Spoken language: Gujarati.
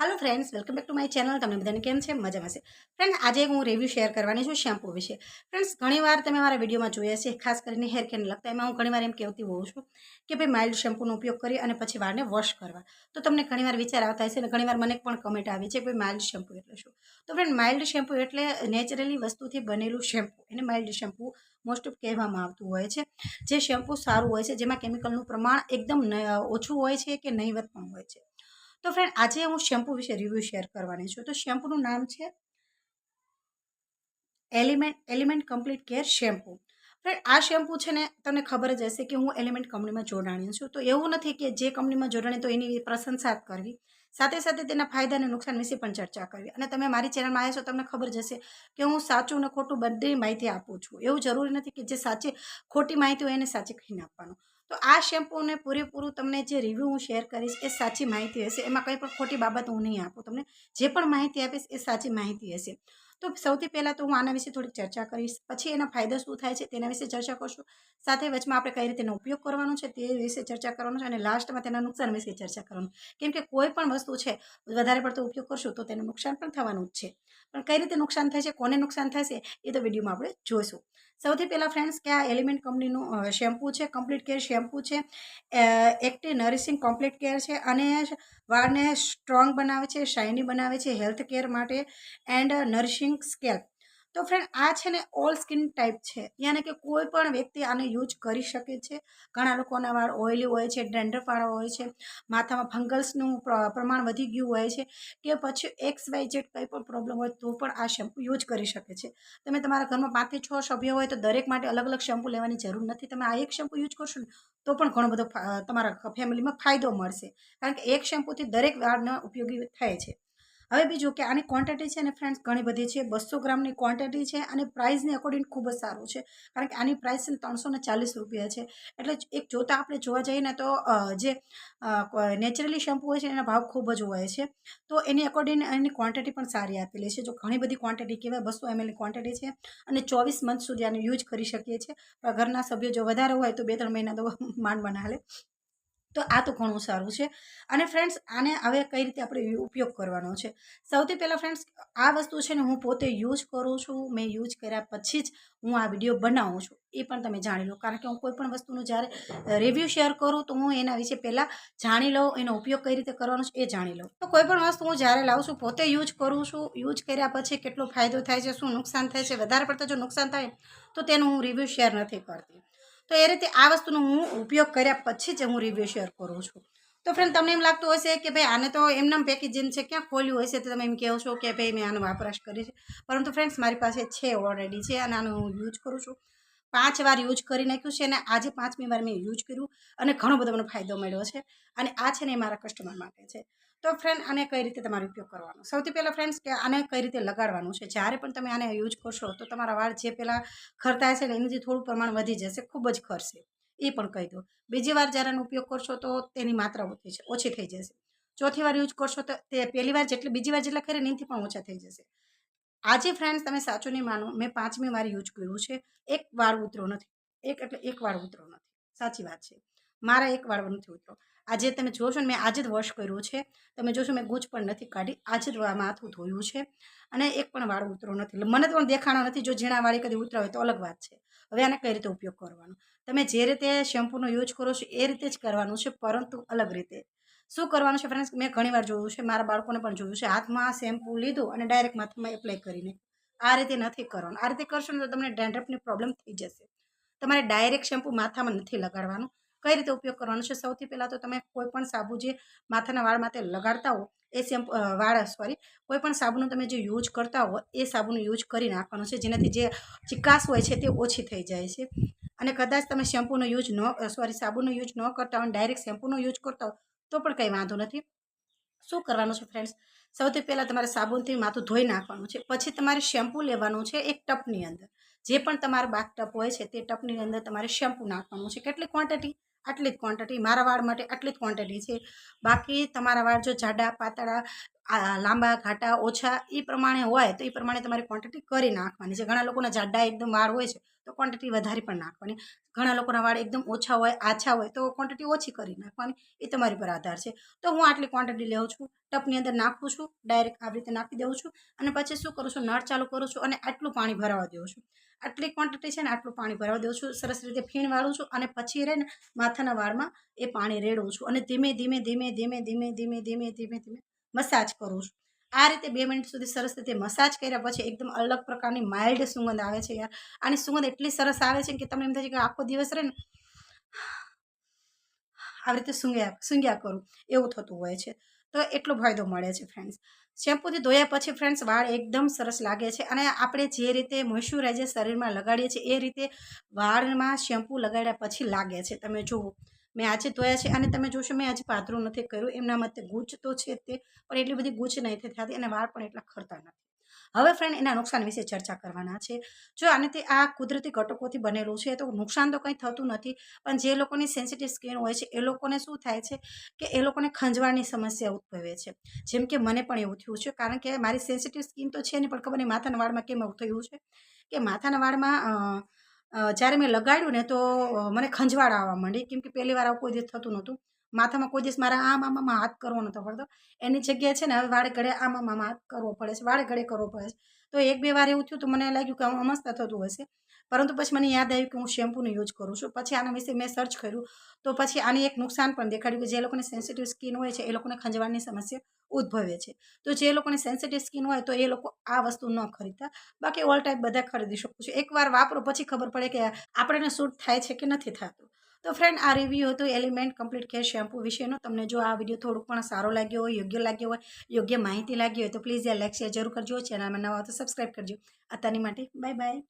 Hello friends welcome back to my channel તમને બધાને કેમ છે? મજામાં છે. ફ્રેન્ડ આજે હું રિવ્યૂ શેર કરવાની છું શેમ્પૂ વિશે. ફ્રેન્ડ્સ ઘણીવાર તમે મારા વિડીયોમાં જોયા છે, ખાસ કરીને હેર કેરને લગતા, એમાં હું ઘણીવાર એમ કહેતી હોઉં છું કે ભાઈ માઇલ્ડ શેમ્પૂનો ઉપયોગ કરી અને પછી વાળને વોશ કરવા. તો તમને ઘણીવાર વિચાર આવતા હશે અને ઘણીવાર મને પણ કમેન્ટ આવી છે કે ભાઈ માઇલ્ડ શેમ્પૂ એટલે શું? તો ફ્રેન્ડ માઇલ્ડ શેમ્પૂ એટલે નેચરલી વસ્તુથી બનેલું શેમ્પૂ એને માઇલ્ડ શેમ્પૂ મોસ્ટ ઓફ કહેવામાં આવતું હોય છે. જે શેમ્પૂ સારું હોય છે, જેમાં કેમિકલનું પ્રમાણ એકદમ ઓછું હોય છે કે નહીવત પણ હોય છે. તો ફ્રેન્ડ આજે હું શેમ્પૂ વિશે રિવ્યૂ શેર કરવાની છું. તો શેમ્પૂનું નામ છે element element complete care shampoo friend આ શેમ્પૂ છે ને, તમને ખબર જ હશે કે હું એલિમેન્ટ કંપનીમાં જોડાણી છું. તો એવું નથી કે જે કંપનીમાં જોડાણી તો એની પ્રશંસા કરવી. સાથે સાથે તેના ફાયદા અને નુકસાન વિશે પણ ચર્ચા કરવી. અને તમે મારી ચેનલમાં આવ્યા છો, તમને ખબર જ હશે કે હું સાચું અને ખોટું બધી માહિતી આપું છું. એવું જરૂરી નથી કે જે સાચી ખોટી માહિતી હોય એને સાચી કહીને આપવાનું. તો આ શેમ્પૂને પૂરેપૂરું તમને જે રિવ્યૂ હું શેર કરીશ એ સાચી માહિતી હશે. એમાં કંઈ પણ ખોટી બાબત હું નહીં આપું તમને. જે પણ માહિતી આપીશ એ સાચી માહિતી હશે. તો સૌથી પહેલાં તો હું આના વિશે થોડીક ચર્ચા કરીશ. પછી એના ફાયદા શું થાય છે તેના વિશે ચર્ચા કરશું. સાથે વચમાં આપણે કઈ રીતેનો ઉપયોગ કરવાનો છે તે વિશે ચર્ચા કરવાનો છે અને લાસ્ટમાં તેના નુકસાન વિશે ચર્ચા કરવાનું. કેમ કે કોઈ પણ વસ્તુ છે, વધારે પડતો ઉપયોગ કરશું તો તેનું નુકસાન પણ થવાનું જ છે. પણ કઈ રીતે નુકસાન થશે કોને નુકસાન થશે, એ તો વિડીયોમાં આપણે જોઈશું. સૌથી પહેલાં ફ્રેન્ડ્સ કે આ એલિમેન્ટ કંપનીનું શેમ્પૂ છે કમ્પ્લીટ કેર શેમ્પૂ છે. એક્ટિવ નરિશિંગ કમ્પ્લીટ કેર છે અને વાળને સ્ટ્રોંગ બનાવે છે શાઇની બનાવે છે હેલ્થ કેર માટે એન્ડ નરિશિંગ સ્કેલ્પ તો ફ્રેન્ડ આ છે ને ઓલ સ્કિન ટાઈપ છે. યાને કે કોઈ પણ વ્યક્તિ આને યુઝ કરી શકે છે. ઘણા લોકોના વાળ ઓઇલી હોય છે ડ્રેન્ડરવાળા હોય છે, માથામાં ફંગલ્સનું પ્ર- પ્રમાણ વધી ગયું હોય છે, કે પછી એક્સ વાય જેડ કંઈ પણ પ્રોબ્લેમ હોય તો પણ આ શેમ્પૂ યુઝ કરી શકે છે. તમે તમારા ઘરમાં પાંચથી છ સભ્યો હોય તો દરેક માટે અલગ અલગ શેમ્પૂ લેવાની જરૂર નથી. તમે આ એક શેમ્પૂ યુઝ કરશો ને તો પણ ઘણો બધો તમારા ફેમિલીમાં ફાયદો મળશે. કારણ કે એક શેમ્પૂથી દરેક વાળને ઉપયોગી થાય છે. હવે બીજું કે આની ક્વોન્ટિટી છે ને ફ્રેન્ડ્સ ઘણી બધી છે બસો ગ્રામની ક્વોન્ટિટી છે અને પ્રાઇસને અકોર્ડિંગ ખૂબ જ સારું છે. કારણ કે આની પ્રાઇસ છે ત્રણસો ચાલીસ રૂપિયા છે. એટલે એક જોતાં આપણે જોવા જઈએ ને તો જે નેચરલી શેમ્પૂ હોય છે એના ભાવ ખૂબ જ હોય છે. તો એની અકોર્ડિંગ એની ક્વોન્ટિટી પણ સારી આપેલી છે. જો ઘણી બધી ક્વોન્ટિટી કહેવાય બસો એમએલની ક્વોન્ટિટી છે અને ચોવીસ મંથ સુધી આને યુઝ કરી શકીએ છીએ. ઘરના સભ્યો જો વધારે હોય તો બે ત્રણ મહિના તો માંડ બના હાલે તો આ તો ઘણું સારું છે. અને ફ્રેન્ડ્સ આને હવે કઈ રીતે આપણે ઉપયોગ કરવાનો છે? સૌથી પહેલાં ફ્રેન્ડ્સ આ વસ્તુ છે ને હું પોતે યુઝ કરું છું, મેં યુઝ કર્યા પછી જ હું આ વીડિયો બનાવું છું. એ પણ તમે જાણી લો. કારણ કે હું કોઈ પણ વસ્તુનું જ્યારે રિવ્યૂ શેર કરું તો હું એના વિશે પહેલાં જાણી લઉં, એનો ઉપયોગ કઈ રીતે કરવાનો છે એ જાણી લઉં. તો કોઈ પણ વસ્તુ હું જ્યારે લાવું છું, પોતે યુઝ કરું છું. યુઝ કર્યા પછી કેટલો ફાયદો થાય છે, શું નુકસાન થાય છે, વધારે પડતા જો નુકસાન થાય તો તેનું હું રિવ્યૂ શેર નથી કરતી. તો એ રીતે આ વસ્તુનો હું ઉપયોગ કર્યા પછી જ હું રિવ્યૂ શેર કરું છું. તો ફ્રેન્ડ તમને એમ લાગતું હશે કે ભાઈ આને તો એમનામ પેકેજિંગ છે, ક્યાં ખોલ્યું હશે તો તમે એમ કહો કે ભાઈ મેં આનો વપરાશ કર્યો છે. પરંતુ ફ્રેન્ડ્સ મારી પાસે છે ઓલરેડી છે અને આનો હું યુઝ કરું છું. પાંચ વાર યુઝ કરી નાખ્યું છે અને આજે પાંચમી વાર મેં યુઝ કર્યું અને ઘણો બધો મને ફાયદો મળ્યો છે અને આ છે ને એ મારા કસ્ટમર માટે છે. તો ફ્રેન્ડ આને કઈ રીતે તમારે ઉપયોગ કરવાનો? સૌથી પહેલાં ફ્રેન્ડ્સ કે આને કઈ રીતે લગાડવાનું છે? જ્યારે પણ તમે આને યુઝ કરશો તો તમારા વાળ જે પહેલાં ખરતા હશે ને એનાથી થોડું પ્રમાણ વધી જશે, ખૂબ જ ખરશે. એ પણ કહી દો બીજી વાર જ્યારે આનો ઉપયોગ કરશો તો તેની માત્રા ઓછી છે, ઓછી થઈ જશે. ચોથી વાર યુઝ કરશો તો તે પહેલી વાર જેટલી, બીજી વાર જેટલા ખરે એનાથી પણ ઓછા થઈ જશે. આજે ફ્રેન્ડ્સ તમે સાચું નહીં માનો, મેં પાંચમી વાર યુઝ કર્યું છે. એક વાર ઉતરો નથી. એક એટલે એક વાર ઉતરો નથી. સાચી વાત છે. મારા એક વાર નથી ઉતરો આજે તમે જોશો ને, મેં આજે જ વોશ કર્યું છે. તમે જોશો, મેં ગૂંચ પણ નથી કાઢી. આજે જ માથું ધોયું છે અને એક પણ વાળ ઉતરો નથી. મને તો દેખાણો નથી. જો ઝીણા વાળી કદી ઉતરા હોય તો અલગ વાત છે. હવે આને કઈ રીતે ઉપયોગ કરવાનો? તમે જે રીતે શેમ્પૂનો યુઝ કરો છો, એ રીતે જ કરવાનું છે, પરંતુ અલગ રીતે. શું કરવાનું છે ફ્રેન્ડ્સ મેં ઘણીવાર જોયું છે, મારા બાળકોને પણ જોયું છે. હાથમાં શેમ્પૂ લીધું અને ડાયરેક્ટ માથામાં એપ્લાય કરીને. આ રીતે નથી કરવાનું. આ રીતે કરશો ને તો તમને ડેન્ડ્રફની પ્રોબ્લેમ થઈ જશે. તમારે ડાયરેક્ટ શેમ્પૂ માથામાં નથી લગાડવાનું. કઈ રીતે ઉપયોગ કરવાનો છે? સૌથી પહેલાં તો તમે કોઈ પણ સાબુ જે માથાના વાળ માટે લગાડતા હો, એ શેમ્પુ વાળ સોરી કોઈ પણ સાબુનો તમે જે યુઝ કરતા હો, એ સાબુનો યુઝ કરી નાખવાનો છે. જેનાથી જે ચિકાસ હોય છે તે ઓછી થઈ જાય છે. અને કદાચ તમે શેમ્પૂનો યુઝ ન સોરી સાબુનો યુઝ ન કરતા હો ડાયરેક્ટ શેમ્પૂનો યુઝ કરતા હો તો પણ કંઈ વાંધો નથી. શું કરવાનું છે ફ્રેન્ડ્સ સૌથી પહેલાં તમારે સાબુનથી માથું ધોઈ નાખવાનું છે. પછી તમારે શેમ્પૂ લેવાનું છે એક ટપની અંદર. જે પણ તમારો બાક ટપ હોય છે તે ટપની અંદર તમારે શેમ્પૂ નાખવાનું છે. કેટલી ક્વોન્ટિટી આટલી જ ક્વોન્ટિટી મારા વાળ માટે આટલી જ ક્વોન્ટિટી છે. બાકી તમારા વાળ જો જાડા, પાતળા લાંબા, ઘાટા, ઓછા એ પ્રમાણે હોય તો એ પ્રમાણે તમારે ક્વોન્ટિટી કરી નાખવાની છે. ઘણા લોકોના જાડા એકદમ વાળ હોય છે. તો ક્વોન્ટિટી વધારે પણ નાખવાની. ઘણા લોકોના વાળ એકદમ ઓછા હોય, આછા હોય, તો ક્વોન્ટિટી ઓછી કરી નાખવાની. એ તમારી પર આધાર છે. તો હું આટલી ક્વોન્ટિટી લઉં છું, ટપની અંદર નાખું છું ડાયરેક્ટ આવી રીતે નાખી દઉં છું અને પછી શું કરું છું, નળ ચાલુ કરું છું અને આટલું પાણી ભરાવા દઉં છું. આટલી ક્વોન્ટિટી છે ને, આટલું પાણી ભરાવા દઉં છું, સરસ રીતે ફીણ વાળું છું અને પછી રહે ને માથાના વાળમાં એ પાણી રેડું છું અને ધીમે ધીમે ધીમે ધીમે ધીમે ધીમે ધીમે ધીમે ધીમે મસાજ કરું છું. આ રીતે બે મિનિટ સુધી સરસ રીતે મસાજ કર્યા પછી એકદમ અલગ પ્રકારની માઇલ્ડ સુગંધ આવે છે યાર. આની સુગંધ એટલી સરસ આવે છે કે તમને એમ થાય છે કે આખો દિવસ રહે ને આવી રીતે સૂંઘ્યા સૂંઘ્યા કરું. એવું થતું હોય છે. તો એટલો ફાયદો મળે છે ફ્રેન્ડ્સ શેમ્પૂથી ધોયા પછી ફ્રેન્ડ્સ વાળ એકદમ સરસ લાગે છે અને આપણે જે રીતે મોઇશ્ચરાઇઝર શરીરમાં લગાડીએ છીએ એ રીતે વાળમાં શેમ્પૂ લગાડ્યા પછી લાગે છે. તમે જુઓ. મેં આજે ધોયા છે અને તમે જોશો મેં આજે પાતળું નથી કર્યું. એમના મતે ગૂંચ તો છે તે, પણ એટલી બધી ગૂંચ નહીં થતી અને વાળ પણ એટલા ખરતા નથી. હવે ફ્રેન્ડ એના નુકસાન વિશે ચર્ચા કરવાના છે. જો આને તે આ કુદરતી ઘટકોથી બનેલું છે તો નુકસાન તો કંઈ થતું નથી, પણ જે લોકોની સેન્સિટિવ સ્કિન હોય છે, એ લોકોને શું થાય છે કે એ લોકોને ખંજવાળની સમસ્યા ઉદ્ભવે છે. જેમ કે મને પણ એવું થયું છે, કારણ કે મારી સેન્સિટિવ સ્કિન તો છે નહીં, પણ ખબર નહીં માથાના વાળમાં કેમ એવું થયું છે? કે માથાના વાળમાં જ્યારે મેં લગાડ્યું ને તો મને ખંજવાળ આવવા માંડી. કેમ કે પહેલી વાર આવું કોઈ દિવસ થતું નહોતું. માથામાં કોઈ દિવસ મારા આમ આમ, આમાં હાથ કરવો નહોતો પડતો. એની જગ્યાએ છે ને, હવે વાળે ઘડે આમ આમ હાથ કરવો પડે છે, વાળે ઘડે કરવો પડે છે. તો એક બે વાર એવું થયું તો મને લાગ્યું કે આમાં મસ્ત થતું હશે. પરંતુ પછી મને યાદ આવ્યું કે હું શેમ્પૂનો યુઝ કરું છું. પછી આના વિશે મેં સર્ચ કર્યું. તો પછી આની એક નુકસાન પણ દેખાડ્યું કે જે લોકોને સેન્સિટિવ સ્કિન હોય છે, એ લોકોને ખંજવાળની સમસ્યા ઉદ્ભવે છે. તો જે લોકોને સેન્સિટિવ સ્કિન હોય તો એ લોકો આ વસ્તુ ન ખરીદતા. બાકી ઓલ ટાઈપ બધા ખરીદી શકો છો. એકવાર વાપરો પછી ખબર પડે કે આપણને સૂટ થાય છે કે નથી થતું. તો ફ્રેન્ડ આ રિવ્યૂ હતો એલિમેન્ટ કમ્પ્લીટ કેર શેમ્પૂ વિશેનો. તમને જો આ વીડિયો થોડુંક પણ સારો લાગ્યો હોય, યોગ્ય લાગ્યો હોય, યોગ્ય માહિતી લાગી હોય તો પ્લીઝ યાર લાઈક શેર જરૂર કરજો. ચેનલમાં નવા તો સબસ્ક્રાઈબ કરજો. અત્યારની માટે બાય બાય